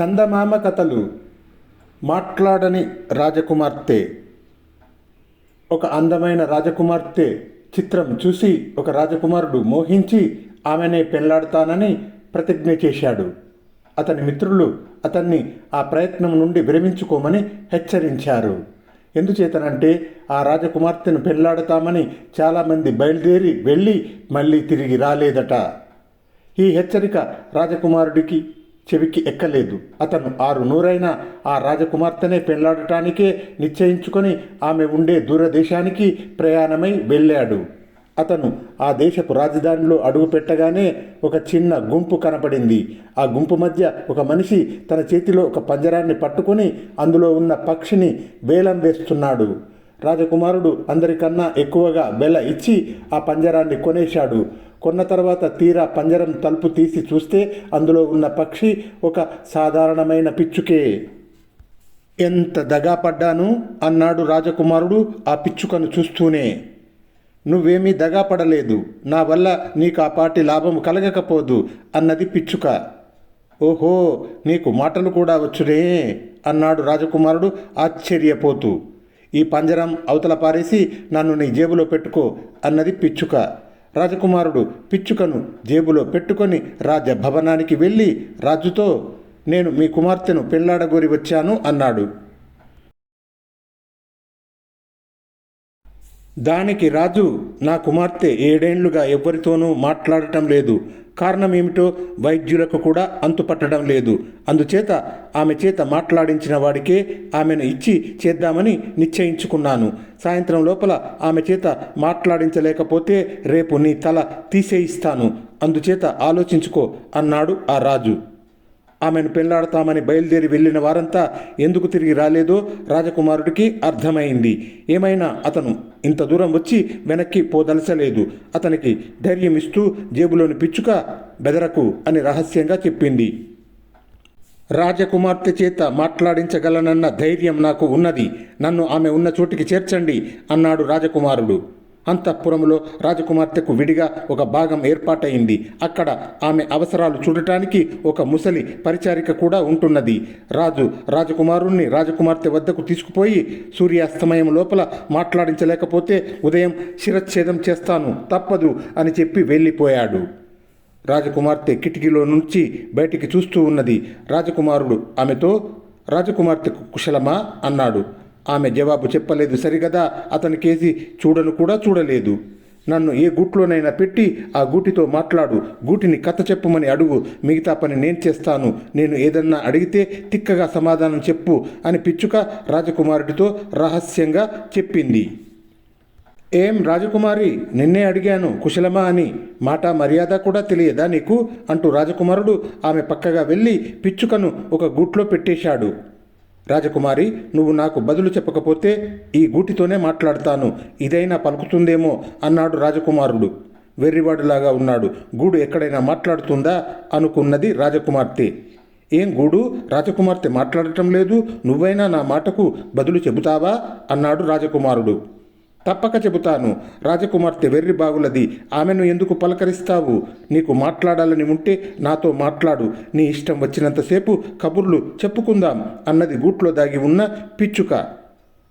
చందమామ కథలు మాట్లాడని రాజకుమార్తె. ఒక అందమైన రాజకుమార్తె చిత్రం చూసి ఒక రాజకుమారుడు మోహించి ఆమెనే పెళ్ళాడతానని ప్రతిజ్ఞ చేశాడు. అతని మిత్రులు అతన్ని ఆ ప్రయత్నం నుండి విరమించుకోమని హెచ్చరించారు. ఎందుచేతనంటే ఆ రాజకుమార్తెను పెళ్ళాడతామని చాలామంది బయలుదేరి వెళ్ళి మళ్ళీ తిరిగి రాలేదట. ఈ హెచ్చరిక రాజకుమారుడికి చెవికి ఎక్కలేదు. అతను ఆరు నూరైన ఆ రాజకుమార్తెనే పెళ్ళాడటానికే నిశ్చయించుకొని ఆమె ఉండే దూరదేశానికి ప్రయాణమై వెళ్ళాడు. అతను ఆ దేశపు రాజధానిలో అడుగు పెట్టగానే ఒక చిన్న గుంపు కనపడింది. ఆ గుంపు మధ్య ఒక మనిషి తన చేతిలో ఒక పంజరాన్ని పట్టుకొని అందులో ఉన్న పక్షిని వేలం వేస్తున్నాడు. రాజకుమారుడు అందరికన్నా ఎక్కువగా బెల ఇచ్చి ఆ పంజరాన్ని కొనేశాడు. కొన్న తర్వాత తీరా పంజరం తలుపు తీసి చూస్తే అందులో ఉన్న పక్షి ఒక సాధారణమైన పిచ్చుకే. ఎంత దగా పడ్డాను? అన్నాడు రాజకుమారుడు ఆ పిచ్చుకను చూస్తూనే. నువ్వేమీ దగా పడలేదు. నా వల్ల నీకు ఆ పాటి లాభం కలగకపోదు అన్నది పిచ్చుక. ఓహో నీకు మాటలు కూడా వచ్చునే అన్నాడు రాజకుమారుడు ఆశ్చర్యపోతూ. ఈ పంజరం అవతల పారేసి నన్ను నీ జేబులో పెట్టుకో అన్నది పిచ్చుక. రాజకుమారుడు పిచ్చుకను జేబులో పెట్టుకొని రాజభవనానికి వెళ్ళి రాజుతో నేను మీ కుమార్తెను పెళ్ళాడగోరి వచ్చాను అన్నాడు. దానికి రాజు నా కుమార్తె ఏడేండ్లుగా ఎవరితోనూ మాట్లాడటం లేదు. కారణం ఏమిటో వైద్యులకు కూడా అంతుపట్టడం లేదు. అందుచేత ఆమె చేత మాట్లాడించిన వాడికే ఆమెను ఇచ్చి చేద్దామని నిశ్చయించుకున్నాను. సాయంత్రం లోపల ఆమె చేత మాట్లాడించలేకపోతే రేపు నీ తల తీసేయిస్తాను. అందుచేత ఆలోచించుకో అన్నాడు ఆ రాజు. ఆమెను పెళ్ళాడతామని బయలుదేరి వెళ్ళిన వారంతా ఎందుకు తిరిగి రాలేదో రాజకుమారుడికి అర్థమైంది. ఏమైనా అతను ఇంత దూరం వచ్చి వెనక్కి పోదలచలేదు. అతనికి ధైర్యం ఇస్తూ జేబులోని పిచ్చుక బెదరకు అని రహస్యంగా చెప్పింది. రాజకుమార్తె చేత మాట్లాడించగలనన్న ధైర్యం నాకు ఉన్నది. నన్ను ఆమె ఉన్న చోటికి చేర్చండి అన్నాడు రాజకుమారుడు. అంతఃపురంలో రాజకుమార్తెకు విడిగా ఒక భాగం ఏర్పాటైంది అక్కడ ఆమె అవసరాలు చూడటానికి ఒక ముసలి పరిచారిక కూడా ఉంటున్నది. రాజు రాజకుమారుణ్ణి రాజకుమార్తె వద్దకు తీసుకుపోయి సూర్యాస్తమయం లోపల మాట్లాడించలేకపోతే ఉదయం శిరచ్ఛేదం చేస్తాను తప్పదు అని చెప్పి వెళ్ళిపోయాడు. రాజకుమార్తె కిటికీలో నుంచి బయటికి చూస్తూ ఉన్నది. రాజకుమారుడు ఆమెతో రాజకుమార్తెకు కుశలమా? అన్నాడు. ఆమె జవాబు చెప్పలేదు సరిగదా? అతని కేసి చూడను కూడా చూడలేదు. నన్ను ఏ గూట్లోనైనా పెట్టి ఆ గూటితో మాట్లాడు. గూటిని కథ చెప్పమని అడుగు. మిగతా పని నేను చేస్తాను. నేను ఏదన్నా అడిగితే తిక్కగా సమాధానం చెప్పు అని పిచ్చుక రాజకుమారుడితో రహస్యంగా చెప్పింది. ఏం రాజకుమారి? నిన్నే అడిగాను. కుశలమా అని. మాట మర్యాద కూడా తెలియదా నీకు? అంటూ రాజకుమారుడు ఆమె పక్కగా వెళ్ళి పిచ్చుకను ఒక గూట్లో పెట్టేశాడు. రాజకుమారి నువ్వు నాకు బదులు చెప్పకపోతే ఈ గూటితోనే మాట్లాడతాను. ఇదైనా పలుకుతుందేమో అన్నాడు రాజకుమారుడు. వెర్రివాడులాగా ఉన్నాడు. గూడు ఎక్కడైనా మాట్లాడుతుందా అనుకున్నది రాజకుమార్తె. ఏం గూడు? రాజకుమార్తె మాట్లాడటం లేదు. నువ్వైనా నా మాటకు బదులు చెబుతావా? అన్నాడు రాజకుమారుడు. తప్పక చెబుతాను. రాజకుమార్తె వెర్రి బాగులది ఆమెను ఎందుకు పలకరిస్తావు? నీకు మాట్లాడాలని ఉంటే నాతో మాట్లాడు. నీ ఇష్టం వచ్చినంతసేపు కబుర్లు చెప్పుకుందాం అన్నది గూట్లో దాగి ఉన్న పిచ్చుక.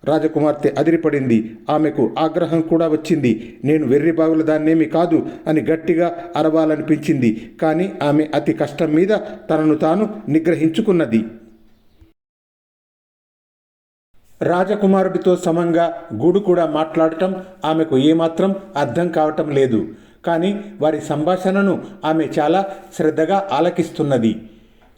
రాజకుమార్తె అదిరిపడింది. ఆమెకు ఆగ్రహం కూడా వచ్చింది. నేను వెర్రి బాగుల దాన్నేమి కాదు అని గట్టిగా అరవాలనిపించింది. కానీ ఆమె అతి కష్టం మీద తనను తాను నిగ్రహించుకున్నది. రాజకుమారుడితో సమంగా గూడు కూడా మాట్లాడటం ఆమెకు ఏమాత్రం అర్థం కావటం లేదు. కానీ వారి సంభాషణను ఆమె చాలా శ్రద్ధగా ఆలకిస్తున్నది.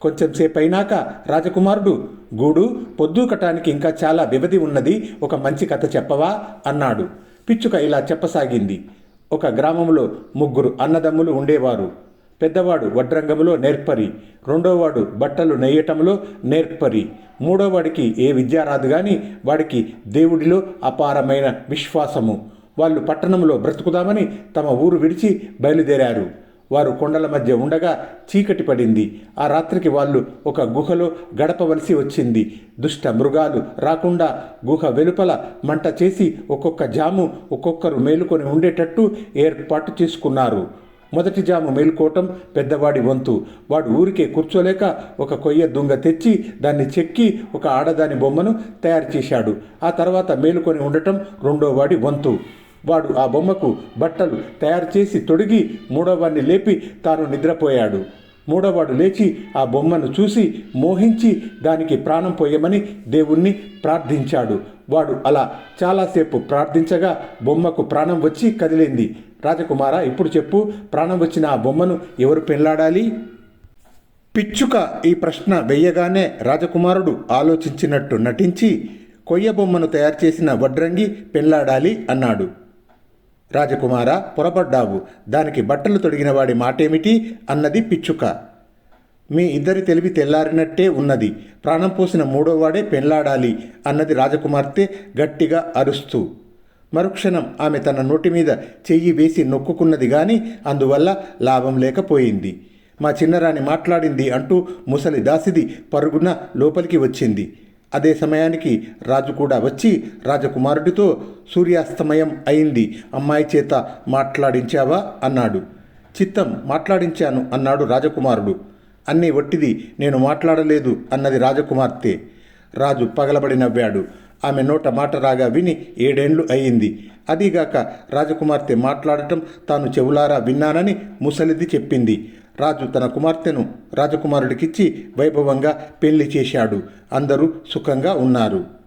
కొంచెంసేపు అయినాక రాజకుమారుడు గూడు పొద్దుకటానికి ఇంకా చాలా వ్యవధి ఉన్నది ఒక మంచి కథ చెప్పవా? అన్నాడు. పిచ్చుక ఇలా చెప్పసాగింది. ఒక గ్రామంలో ముగ్గురు అన్నదమ్ములు ఉండేవారు. పెద్దవాడు వడ్రంగములో నేర్పరి. రెండోవాడు బట్టలు నెయ్యటంలో నేర్పరి. మూడోవాడికి ఏ విద్య రాదు కానీ వాడికి దేవుడిలో అపారమైన విశ్వాసము. వాళ్ళు పట్టణంలో బ్రతుకుదామని తమ ఊరు విడిచి బయలుదేరారు. వారు కొండల మధ్య ఉండగా చీకటి పడింది. ఆ రాత్రికి వాళ్ళు ఒక గుహలో గడపవలసి వచ్చింది. దుష్ట మృగాలు రాకుండా గుహ వెలుపల మంట చేసి ఒక్కొక్క జాము ఒక్కొక్కరు మేలుకొని ఉండేటట్టు ఏర్పాటు చేసుకున్నారు. మొదటి జాము మేలుకోవటం పెద్దవాడి వంతు. వాడు ఊరికే కూర్చోలేక ఒక కొయ్య దుంగ తెచ్చి దాన్ని చెక్కి ఒక ఆడదాని బొమ్మను తయారు చేశాడు. ఆ తర్వాత మేలుకొని ఉండటం రెండోవాడి వంతు. వాడు ఆ బొమ్మకు బట్టలు తయారు చేసి తొడిగి మూడోవాడిని లేపి తాను నిద్రపోయాడు. మూడోవాడు లేచి ఆ బొమ్మను చూసి మోహించి దానికి ప్రాణం పోయమని దేవుణ్ణి ప్రార్థించాడు. వాడు అలా చాలాసేపు ప్రార్థించగా బొమ్మకు ప్రాణం వచ్చి కదిలింది. రాజకుమార ఇప్పుడు చెప్పు ప్రాణం వచ్చిన ఆ బొమ్మను ఎవరు పెళ్ళాడాలి? పిచ్చుక ఈ ప్రశ్న వెయ్యగానే రాజకుమారుడు ఆలోచించినట్టు నటించి కొయ్య బొమ్మను తయారు చేసిన వడ్రంగి పెళ్ళాడాలి అన్నాడు. రాజకుమార పొరపడ్డావు. దానికి బట్టలు తొడిగిన వాడి మాటేమిటి? అన్నది పిచ్చుక. మీ ఇద్దరి తెలివి తెల్లారినట్టే ఉన్నది. ప్రాణం పోసిన మూడోవాడే పెళ్ళాడాలి అన్నది రాజకుమార్తె గట్టిగా అరుస్తూ. మరుక్షణం ఆమె తన నోటి మీద చెయ్యి వేసి నొక్కుకున్నది గాని అందువల్ల లాభం లేకపోయింది. మా చిన్నరాణి మాట్లాడింది అంటూ ముసలి దాసిది పరుగున లోపలికి వచ్చింది. అదే సమయానికి రాజు కూడా వచ్చి రాజకుమారుడితో సూర్యాస్తమయం అయింది అమ్మాయి చేత మాట్లాడించావా? అన్నాడు. చిత్తం మాట్లాడించాను అన్నాడు రాజకుమారుడు. అన్నీ ఒట్టిది నేను మాట్లాడలేదు అన్నది రాజకుమార్తె. రాజు పగలబడి నవ్వాడు. ఆమె నోట మాట రాగా విని ఏడేండ్లు అయ్యింది అదీగాక రాజకుమార్తె మాట్లాడటం తాను చెవులారా విన్నానని ముసలిది చెప్పింది. రాజు తన కుమార్తెను రాజకుమారుడికిచ్చి వైభవంగా పెళ్ళి చేశాడు. అందరూ సుఖంగా ఉన్నారు.